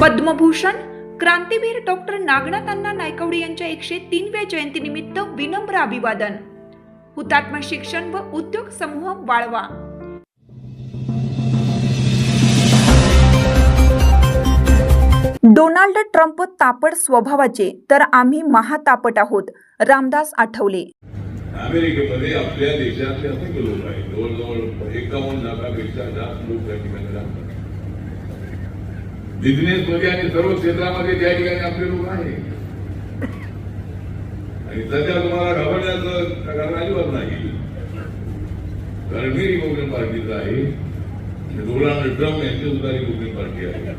पद्मभूषण क्रांतीवीर डॉक्टर नागनाथ अण्णा नायकवडे यांच्या एकशे तीनव्या जयंतीनिमित्त विनम्र अभिवादन. हुतात्मा शिक्षण व उद्योग समूह वाळवा. डोनाल्ड ट्रम्प तापड स्वभावाचे तर आम्ही महातापट आहोत रामदास आठवले. अमेरिकेमध्ये आपल्या देशातले अनेक लोक आहेत. जवळजवळ एकावन्न लाखापेक्षा जास्त लोक त्या ठिकाणी राहतात. बिझनेसमध्ये आणि सर्व क्षेत्रामध्ये त्या ठिकाणी आपले लोक आहे आणि सध्या तुम्हाला घाबरण्याचं कारण अजिबात नाही. कारण मी रिपब्लिकन पार्टीचा आहे. आणि डोनाल्ड ट्रम्प यांची सुद्धा रिपब्लिकन पार्टी आहे.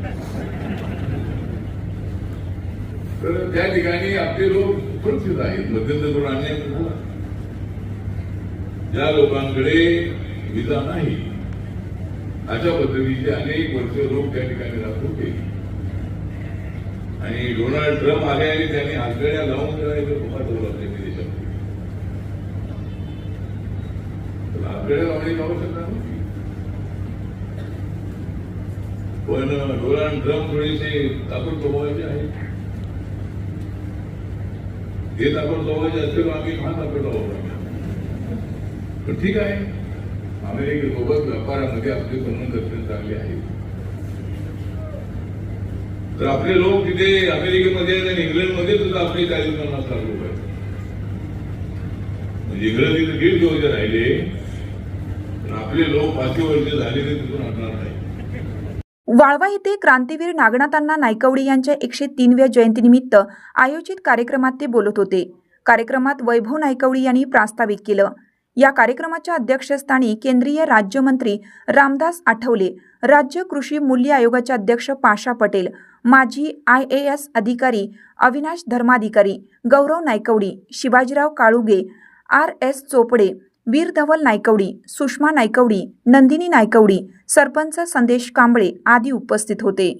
तर त्या ठिकाणी आपले लोक उपस्थित आहेत. मध्यंतर करून अन्याय ज्या लोकांकडे विजा नाही अशा पद्धतीचे अनेक वर्ष लोक त्या ठिकाणी राहत होते आणि डोनाल्ड ट्रम्प आले आणि त्यांनी हातगड्या लावून करायचं पाठवलं आपल्या देशात तर हातगड्या लावण्याची आवश्यकता नव्हती. पण डोनाल्ड ट्रम्प थोडेसे ताकद स्वभावाचे आहेत. हे ताकद स्वभावाचे असतील आम्ही हा ताकद आहोत पण ठीक आहे. अमेरिकेसोबत व्यापारामध्ये आपले संबंध अत्यंत चांगले आहेत तर आपले लोक तिथे अमेरिकेमध्ये आणि इंग्लंडमध्ये सुद्धा आपले चाळीस चालू आहेत म्हणजे इंग्लंड तिथे दीड दिवस राहिले पण आपले लोक पाचशे वर्ष झाले ते तिथून आणणार नाही. वाळवा येथे क्रांतीवीर नागनाथांना नायकवडी यांच्या एकशे तीनव्या जयंतीनिमित्त आयोजित कार्यक्रमात ते बोलत होते. कार्यक्रमात वैभव नायकवडी यांनी प्रास्ताविक केलं. या कार्यक्रमाच्या अध्यक्षस्थानी केंद्रीय राज्यमंत्री रामदास आठवले राज्य कृषी मूल्य आयोगाचे अध्यक्ष पाशा पटेल माजी आय ए एस अधिकारी अविनाश धर्माधिकारी गौरव नायकवडी शिवाजीराव काळुगे आर एस चोपडे वीर धवल नायकवडी सुषमा नायकवडी नंदिनी नायकवडी सरपंच संदेश कांबळे आदी उपस्थित होते.